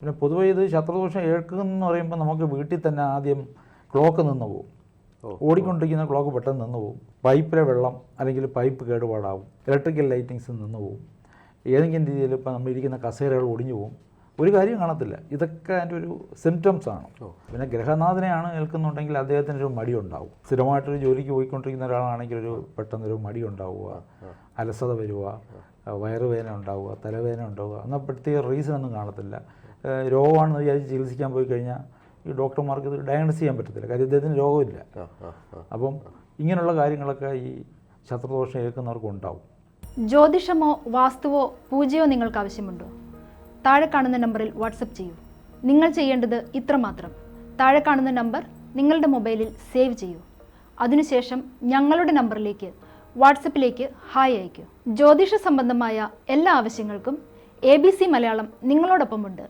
പിന്നെ പൊതുവെ ഇത് ശത്രുദോഷം ഏൽക്കുന്നു പറയുമ്പോൾ നമുക്ക് വീട്ടിൽ തന്നെ ആദ്യം ക്ലോക്ക് നിന്ന് പോകും ഓടിക്കൊണ്ടിരിക്കുന്ന ക്ലോക്ക് പെട്ടെന്ന് നിന്ന് പോകും പൈപ്പിലെ വെള്ളം അല്ലെങ്കിൽ പൈപ്പ് കേടുപാടാവും. ഇലക്ട്രിക്കൽ ലൈറ്റിങ്സ് നിന്ന് പോകും ഏതെങ്കിലും രീതിയിൽ ഇപ്പോൾ നമ്മൾ ഇരിക്കുന്ന കസേരകൾ ഒടിഞ്ഞു പോകും ഒരു കാര്യം കാണത്തില്ല. ഇതൊക്കെ അതിന്റെ ഒരു സിംറ്റംസ് ആണ്. പിന്നെ ഗ്രഹനാഥനെയാണ് ഏൽക്കുന്നുണ്ടെങ്കിൽ അദ്ദേഹത്തിന് ഒരു മടി ഉണ്ടാവും. സ്ഥിരമായിട്ടൊരു ജോലിക്ക് പോയിക്കൊണ്ടിരിക്കുന്ന ഒരാളാണെങ്കിൽ ഒരു പെട്ടെന്നൊരു മടി ഉണ്ടാവുക. അലസത വരിക. വയറുവേദന ഉണ്ടാവുക തലവേദന ഉണ്ടാവുക. എന്നാൽ പ്രത്യേക റീസൺ ഒന്നും കാണത്തില്ല. രോഗമാണെന്ന് വിചാരിച്ച് ചികിത്സിക്കാൻ പോയി കഴിഞ്ഞാൽ ഈ ഡോക്ടർമാർക്ക് ഇത് ഡയഗ്നോസ് ചെയ്യാൻ പറ്റത്തില്ല. കാര്യം ഇദ്ദേഹത്തിന് രോഗമില്ല. അപ്പം ഇങ്ങനെയുള്ള കാര്യങ്ങളൊക്കെ ഈ ശത്രുദോഷം ഏൽക്കുന്നവർക്ക് ഉണ്ടാവും. ജ്യോതിഷമോ വാസ്തുവോ പൂജയോ നിങ്ങൾക്ക് ആവശ്യമുണ്ടോ? താഴെ കാണുന്ന നമ്പറിൽ വാട്സപ്പ് ചെയ്യൂ. നിങ്ങൾ ചെയ്യേണ്ടത് ഇത്രമാത്രം. താഴെ കാണുന്ന നമ്പർ നിങ്ങളുടെ മൊബൈലിൽ സേവ് ചെയ്യൂ. അതിനുശേഷം ഞങ്ങളുടെ നമ്പറിലേക്ക് വാട്സപ്പിലേക്ക് ഹായ് അയയ്ക്കൂ. ജ്യോതിഷ സംബന്ധമായ എല്ലാ ആവശ്യങ്ങൾക്കും എ ബി സി മലയാളം നിങ്ങളോടൊപ്പമുണ്ട്.